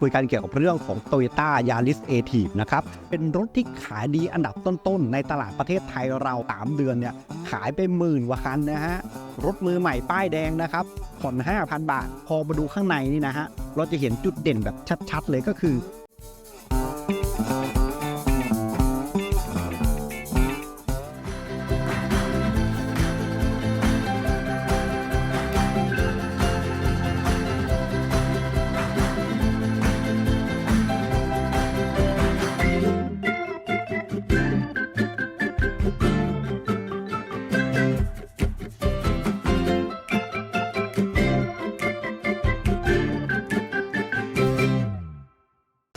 คุยกันเกี่ยวกับเรื่องของ Toyota Yaris a t i v นะครับ เป็นรถที่ขายดีอันดับต้นๆ ในตลาดประเทศไทยเรา 3 เดือนเนี่ย ขายไปหมื่นกว่าคันนะฮะ รถมือใหม่ป้ายแดงนะครับผ่อน5,000 บาท พอมาดูข้างในนี่นะฮะ เราจะเห็นจุดเด่นแบบชัดๆ เลยก็คือ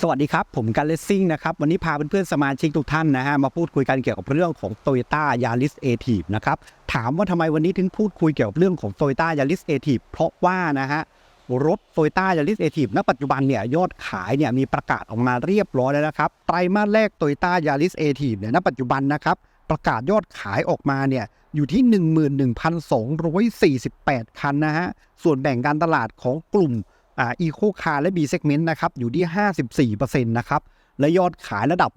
สวัสดีครับ ผมกันเลสซิ่งนะครับ วันนี้พาเพื่อนๆสมาชิกทุกท่านนะฮะมาพูดคุยกันเกี่ยวกับเรื่องของ Toyota Yaris a t i v นะครับ ถามว่าทำไมวันนี้ถึงพูดคุยเกี่ยวกับเรื่องของ Toyota Yaris a t i v เพราะว่านะฮะรถ Toyota Yaris a t i v ณปัจจุบันเนี่ยยอดขายเนี่ยมีประกาศออกมาเรียบร้อยแล้วนะครับ ไตรมาสแรก Toyota Yaris a t i v เนี่ยณปัจจุบันนะครับ ประกาศยอดขายออกมาเนี่ยอยู่ที่ 11,248 คันนะฮะ ส่วนแบ่งการตลาดของกลุ่ม อ่าอีโคคาร์และ B segment นะครับอยู่ที่ 54%นะครับและยอดขายระดับ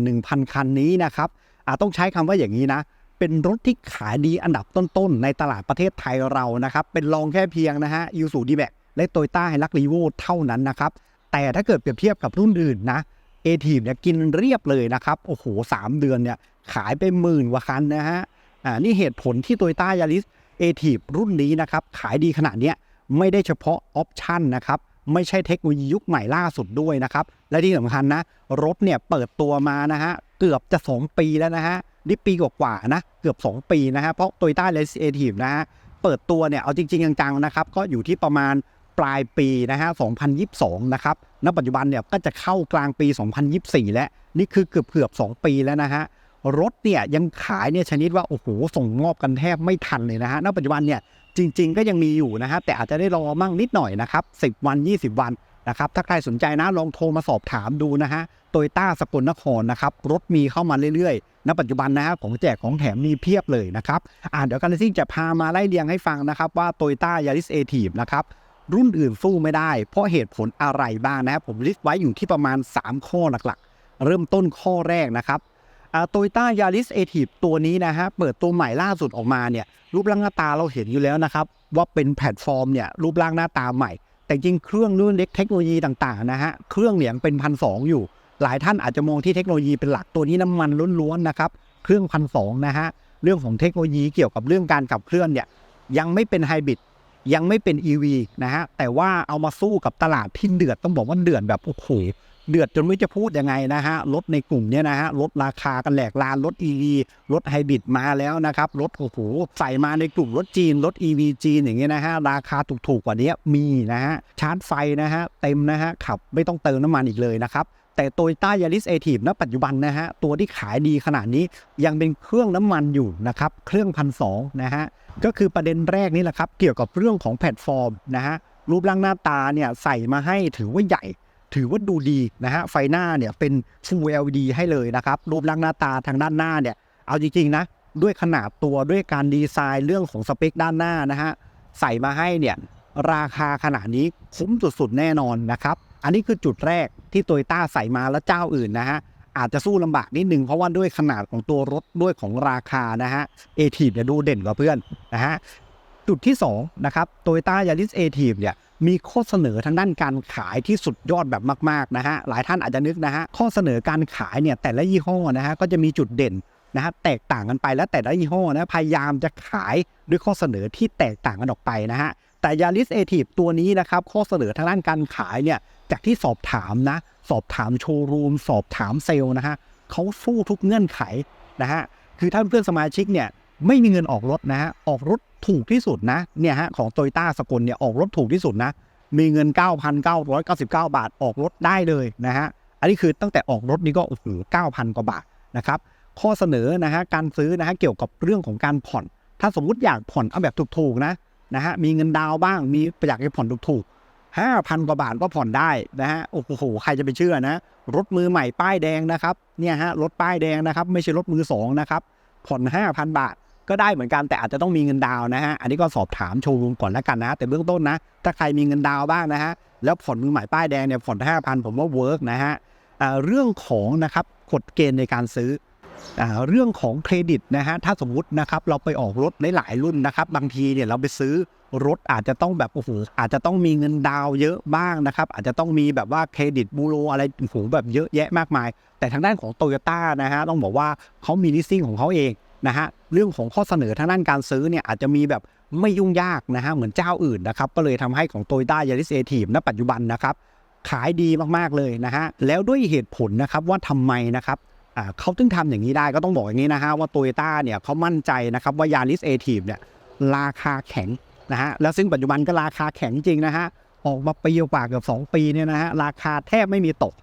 11,000 คันนี้นะครับอาต้องใช้คำว่าอย่างนี้นะ เป็นรถที่ขายดีอันดับต้นๆ ในตลาดประเทศไทยเรานะครับ เป็นรองแค่เพียงนะฮะยูสูดีแบกและโตโยต้าไฮรักรีโวเท่านั้นนะครับ แต่ถ้าเกิดเปรียบเทียบกับรุ่นอื่นนะเอทีเนี่ยกินเรียบเลยนะครับ โอ้โห 3 เดือนเนี่ยขายไปหมื่นกว่าคันนะฮะอ่านี่เหตุผลที่โตโยต้ายาริสเอทีรุ่นนี้นะครับ ขายดีขนาดเนี้ย ไม่ได้เฉพาะออปชันนะครับไม่ใช่เทคโนโลยียุคใหม่ล่าสุดด้วยนะครับ และที่สำคัญนะ รถเนี่ยเปิดตัวมานะฮะ เกือบจะ 2 ปีแล้วนะฮะนี่ปีกว่าๆนะ เกือบ 2 ปีนะฮะ เพราะ Toyota l e s a t i v นะฮะ เปิดตัวเนี่ย เอาจริง ๆ จัง ๆ นะครับ ก็อยู่ที่ประมาณปลายปีนะฮะ 2022 นะครับ ณ ปัจจุบันเนี่ยก็จะเข้ากลางปี 2024 แล้ว นี่คือเกือบเกือบ 2 ปีแล้วนะฮะ รถเนี่ยยังขายเนี่ยชนิดว่า โอ้โห ส่งมอบกันแทบไม่ทันเลยนะฮะ ณ ปัจจุบันเนี่ย จริง ๆ ก็ยังมีอยู่นะฮะแต่อาจจะได้รอมั่งนิดหน่อยนะครับ10 วัน 20 วันนะครับถ้าใครสนใจนะลองโทรมาสอบถามดูนะฮะโตโยต้าสกลนครนะครับรถมีเข้ามาเรื่อยๆ ณ ปัจจุบันนะฮะของแจกของแถมมีเพียบเลยนะครับอ่าเดี๋ยวกันซิ่งจะพามาไล่เรียงให้ฟังนะครับว่า Toyota Yaris a t i v นะครับรุ่นอื่นสู้ไม่ได้ เพราะเหตุผลอะไรบ้างนะครับผมลิสต์ไว้อยู่ที่ประมาณ 3 ข้อหลักๆ เริ่มต้นข้อแรกนะครับ โตโยต้ายาริสเอทีฟตัวนี้นะฮะเปิดตัวใหม่ล่าสุดออกมาเนี่ยรูปร่างหน้าตาเราเห็นอยู่แล้วนะครับ ว่าเป็นแพลตฟอร์มเนี่ยรูปร่างหน้าตาใหม่ แต่จริงเครื่องรุ่นเล็กเทคโนโลยีต่างๆนะฮะเครื่องเหลียงเป็นพันสองอยู่ หลายท่านอาจจะมองที่เทคโนโลยีเป็นหลักตัวนี้น้ำมันล้วนๆนะครับเครื่องพันสองนะฮะเรื่องของเทคโนโลยีเกี่ยวกับเรื่องการขับเคลื่อนเนี่ยยังไม่เป็นไฮบริดยังไม่เป็น EV นะฮะแต่ว่าเอามาสู้กับตลาดที่เดือดต้องบอกว่าเดือดแบบโอ้โห เดือดจนไม่จะพูดยังไงนะฮะรถในกลุ่มเนี้ยนะฮะลดราคากันแหลกลานรถ EV รถไฮบริดมาแล้วนะครับรถโอ้โหใส่มาในกลุ่มรถจีนรถ EV จีนอย่างเงี้ยนะฮะราคาถูกๆกว่านี้มีนะฮะชาร์จไฟนะฮะเต็มนะฮะขับไม่ต้องเติมน้ำมันอีกเลยนะครับแต่โตโยต้ายาริสเอทีฟณปัจจุบันนะฮะตัวที่ขายดีขนาดนี้ยังเป็นเครื่องน้ำมันอยู่นะครับเครื่องพันสองนะฮะก็คือประเด็นแรกนี่แหละครับเกี่ยวกับเรื่องของแพลตฟอร์มนะฮะรูปร่างหน้าตาเนี่ยใส่มาให้ถือว่าใหญ่ ถือว่าดูดีนะฮะไฟหน้าเนี่ยเป็น Full LED ให้เลยนะครับ รูปร่างหน้าตาทางด้านหน้าเนี่ยเอาจริงๆนะด้วยขนาดตัวด้วยการดีไซน์เรื่องของสเปคด้านหน้านะฮะใส่มาให้เนี่ยราคาขนาดนี้คุ้มสุดๆแน่นอนนะครับ อันนี้คือจุดแรกที่โตโยต้าใส่มาแล้วเจ้าอื่นนะฮะอาจจะสู้ลำบากนิดนึงเพราะว่าด้วยขนาดของตัวรถด้วยของราคานะฮะเอทีเนี่ยดูเด่นกว่าเพื่อนนะฮะ จุดที่2นะครับโตโยต้ายาริสเอทีฟเนี่ยมีข้อเสนอทางด้านการขายที่สุดยอดแบบมากๆนะฮะหลายท่านอาจจะนึกนะฮะข้อเสนอการขายเนี่ยแต่ละยี่ห้อนะฮะก็จะมีจุดเด่นนะฮะแตกต่างกันไปแล้วแต่ละยี่ห้อนะพยายามจะขายด้วยข้อเสนอที่แตกต่างกันออกไปนะฮะแต่ยาริสเอทีฟตัวนี้นะครับข้อเสนอทางด้านการขายเนี่ยจากที่สอบถามนะสอบถามโชว์รูมสอบถามเซลล์นะฮะเขาสู้ทุกเงื่อนไขนะฮะคือท่านเพื่อนสมาชิกเนี่ย ไม่มีเงินออกรถนะฮะออกรถถูกที่สุดนะเนี่ยฮะของโตโยต้าสกลเนี่ยออกรถถูกที่สุดนะ มีเงิน 9,999 บาทออกรถได้เลยนะฮะอันนี้คือตั้งแต่ออกรถนี่ก็โอ้โห9,000 กว่าบาทนะครับข้อเสนอนะฮะการซื้อนะฮะเกี่ยวกับเรื่องของการผ่อน ถ้าสมมุติอยากผ่อนเอาแบบถูกๆนะนะฮะมีเงินดาวบ้างมีอยากให้ผ่อนถูกๆ5,000กว่าบาทก็ผ่อนได้นะฮะโอ้โหใครจะไปเชื่อนะรถมือใหม่ป้ายแดงนะครับเนี่ยฮะรถป้ายแดงนะครับ ไม่ใช่รถมือสองนะครับผ่อน5,000บาท ก็ได้เหมือนกันแต่อาจจะต้องมีเงินดาวนะฮะ อันนี้ก็สอบถามโชว์รูมก่อนแล้วกันนะ แต่เบื้องต้นนะ ถ้าใครมีเงินดาวบ้างนะฮะ แล้วผ่อนมือใหม่ป้ายแดงเนี่ยผ่อนห้าพันผมว่าเวิร์กนะฮะเรื่องของนะครับกฎเกณฑ์ในการซื้ออเรื่องของเครดิตนะฮะถ้าสมมตินะครับเราไปออกรถหลายๆรุ่นนะครับ บางทีเนี่ยเราไปซื้อรถอาจจะต้องแบบโอ้โหอาจจะต้องมีเงินดาวเยอะบ้างนะครับ อาจจะต้องมีแบบว่าเครดิตบูโรอะไรโอ้โหแบบเยอะแยะมากมาย แต่ทางด้านของโตโยต้านะฮะต้องบอกว่าเขามีลิสซิ่งของเขาเอง นะฮะเรื่องของข้อเสนอทางด้านการซื้อเนี่ยอาจจะมีแบบไม่ยุ่งยากนะฮะเหมือนเจ้าอื่นนะครับก็เลยทำให้ของโตโยต้ายาริสเอทีฟณปัจจุบันนะครับขายดีมากๆเลยนะฮะแล้วด้วยเหตุผลนะครับว่าทำไมนะครับเขาถึงทำอย่างนี้ได้ก็ต้องบอกอย่างนี้นะฮะว่าโตโยต้าเนี่ยเขามั่นใจนะครับว่ายาริสเอทีฟเนี่ยราคาแข็งนะฮะแล้วซึ่งปัจจุบันก็ราคาแข็งจริงนะฮะออกมาปีกว่าเกือบ2 ปีเนี่ยนะฮะราคาแทบไม่มีตก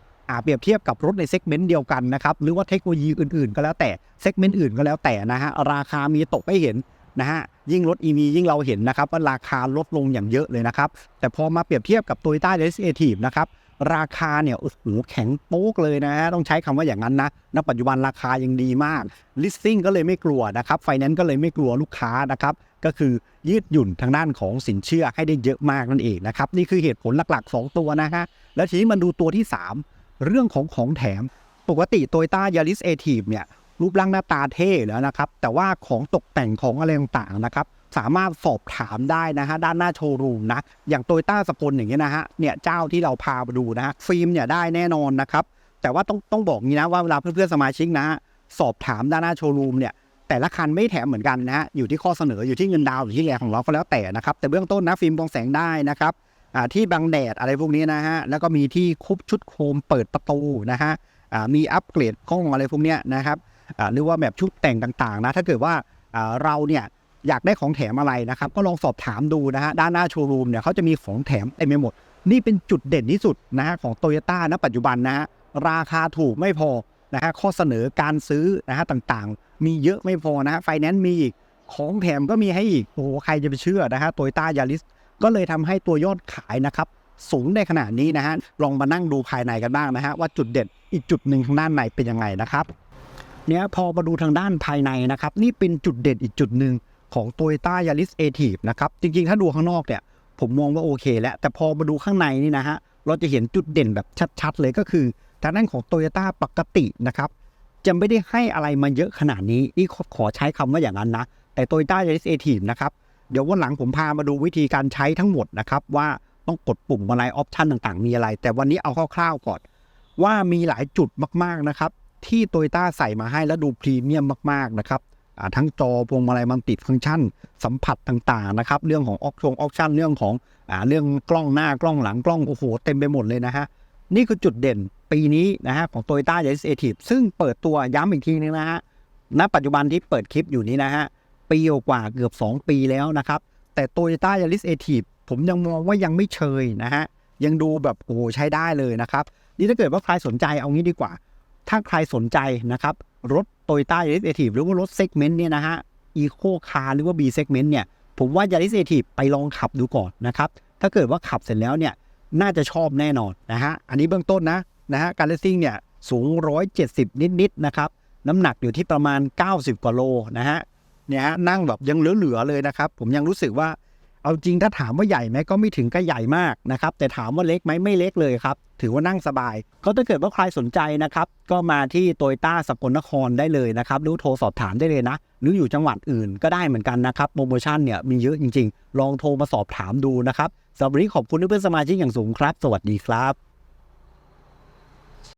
เปรียบเทียบกับรถในเซกเมนต์เดียวกันนะครับหรือว่าเทคโนโลยีอื่นๆ ก็แล้วแต่เซกเมนต์อื่นก็แล้วแต่นะฮะราคามีตกไม่เห็นนะฮะยิ่งรถ EV ยิ่งเราเห็นนะครับว่าราคาลดลงอย่างเยอะเลยนะครับแต่พอมาเปรียบเทียบกับ Toyota y a r i s a t i v นะครับราคาเนี่ยโอ้โหแข็งโป๊กเลยนะฮะต้องใช้คำว่าอย่างนั้นนะณปัจจุบันราคายังดีมาก listing ก็เลยไม่กลัวนะครับไฟแนนซ์ก็เลยไม่กลัวลูกค้านะครับก็คือยืดหยุ่นทางด้านของสินเชื่อให้ได้เยอะมากนั่นเองนะครับนี่คือเหตุผลหลักๆ 2 ตัวนะฮะแล้วทีนี้มาดูตัวที่ 3 เรื่องของของแถมปกติ Toyota Yaris a t i v เนี่ยรูปร่างหน้าตาเท่แล้วนะครับ แต่ว่าของตกแต่งของอะไรต่างๆนะครับ สามารถสอบถามได้นะฮะ ด้านหน้าโชว์รูมนะ อย่างโตโยต้าสกลอย่างเงี้ยนะฮะ เนี่ยเจ้าที่เราพามาดูนะฮะ ฟิล์มเนี่ยได้แน่นอนนะครับ แต่ว่าต้องต้องบอกงี้นะว่าเวลาเพื่อนๆสมาชิกนะ สอบถามด้านหน้าโชว์รูมเนี่ย แต่ละคันไม่แถมเหมือนกันนะฮะ อยู่ที่ข้อเสนออยู่ที่เงินดาวน์อยู่ที่แรงของเราก็แล้วแต่นะครับ แต่เบื้องต้นนะฟิล์มกองแสงได้นะครับ ที่บังแดดอะไรพวกนี้นะฮะ แล้วก็มีที่คุบชุดโคมเปิดประตูนะฮะมีอัปเกรดกล้องอะไรพวกนี้นะครับหรือว่าแบบชุดแต่งต่างๆนะ ถ้าเกิดว่าเราเนี่ยอยากได้ของแถมอะไรนะครับ ก็ลองสอบถามดูนะฮะ ด้านหน้าโชว์รูมเนี่ยเขาจะมีของแถมเต็มไปหมด นี่เป็นจุดเด่นที่สุดนะฮะของโตโยต้าณปัจจุบันนะฮะ ราคาถูกไม่พอนะฮะข้อเสนอการซื้อนะฮะต่างๆ มีเยอะไม่พอนะฮะไฟแนนซ์มีอีกของแถมก็มีให้อีกโอ้โหใครจะไปเชื่อนะฮะโตโยต้ายาริส ก็เลยทำให้ตัวยอดขายนะครับสูงในขนาดนี้นะฮะลองมานั่งดูภายในกันบ้างนะฮะว่าจุดเด่นอีกจุดหนึ่งทางด้านในเป็นยังไงนะครับเนี่ยพอมาดูทางด้านภายในนะครับ นี่เป็นจุดเด่นอีกจุดหนึ่งของ Toyota Yaris a t i v นะครับจริงๆ ถ้าดูข้างนอกเนี่ยผมมองว่าโอเคแล้ว แต่พอมาดูข้างในนี่นะฮะเราจะเห็นจุดเด่นแบบชัดๆ เลยก็คือทางด้านของ Toyota ปกตินะครับจะไม่ได้ให้อะไรมาเยอะขนาดนี้นี่ขอใช้คำว่าอย่างนั้นนะแต่ Toyota Yaris a t i v นะครับ เดี๋ยววันหลังผมพามาดูวิธีการใช้ทั้งหมดนะครับ ว่าต้องกดปุ่มอะไรออปชันต่างๆ มีอะไร แต่วันนี้เอาคร่าวๆก่อน ว่ามีหลายจุดมากๆนะครับ ที่โตโยต้าใส่มาให้แล้วดูพรีเมียมมากๆนะครับทั้งจอพวงมาลัยมันติดฟังก์ชัน สัมผัสต่างๆนะครับเรื่องของออกชงออกชันเรื่องของอเรื่องกล้องหน้ากล้องหลังกล้องโอ้โหเต็มไปหมดเลยนะฮะนี่คือจุดเด่นปีนี้นะฮะของ Toyota Yaris a t i v ซึ่งเปิดตัวย้ำอีกทีนึงนะฮะณปัจจุบันที่เปิดคลิปอยู่นี้นะฮะ ปีกว่าเกือบ 2 ปีแล้วนะครับ แต่ Toyota Yaris a t i v ผมยังมองว่ายังไม่เชยนะฮะ ยังดูแบบโอ้ใช้ได้เลยนะครับ นี่ถ้าเกิดว่าใครสนใจเอางี้ดีกว่า ถ้าใครสนใจนะครับ รถ Toyota Yaris a t i v หรือว่ารถเซกเมนต์เนี่ยนะฮะ Eco Car หรือว่า B segment เนี่ยผมว่า Yaris a t i v ไปลองขับดูก่อนนะครับ ถ้าเกิดว่าขับเสร็จแล้วเนี่ยน่าจะชอบแน่นอนนะฮะ อันนี้เบื้องต้นนะนะฮะการเลสซิ่งเนี่ยสูง 170 นิดๆนะครับ น้ำหนักอยู่ที่ประมาณ 90 กว่าโลนะฮะ เนี่ยฮะนั่งแบบยังเหลือๆเลยนะครับ ผมยังรู้สึกว่าเอาจริงถ้าถามว่าใหญ่ไหมก็ไม่ถึงก็ใหญ่มากนะครับ แต่ถามว่าเล็กไหมไม่เล็กเลยครับ ถือว่านั่งสบาย ก็ถ้าเกิดว่าใครสนใจนะครับ ก็มาที่โตโยต้าสกลนครได้เลยนะครับหรือโทรสอบถามได้เลยนะ หรืออยู่จังหวัดอื่นก็ได้เหมือนกันนะครับโปรโมชั่นเนี่ยมีเยอะจริง ๆ ลองโทรมาสอบถามดูนะครับสำหรับวันนี้ขอบคุณเพื่อนสมาชิกอย่างสูงครับ สวัสดีครับ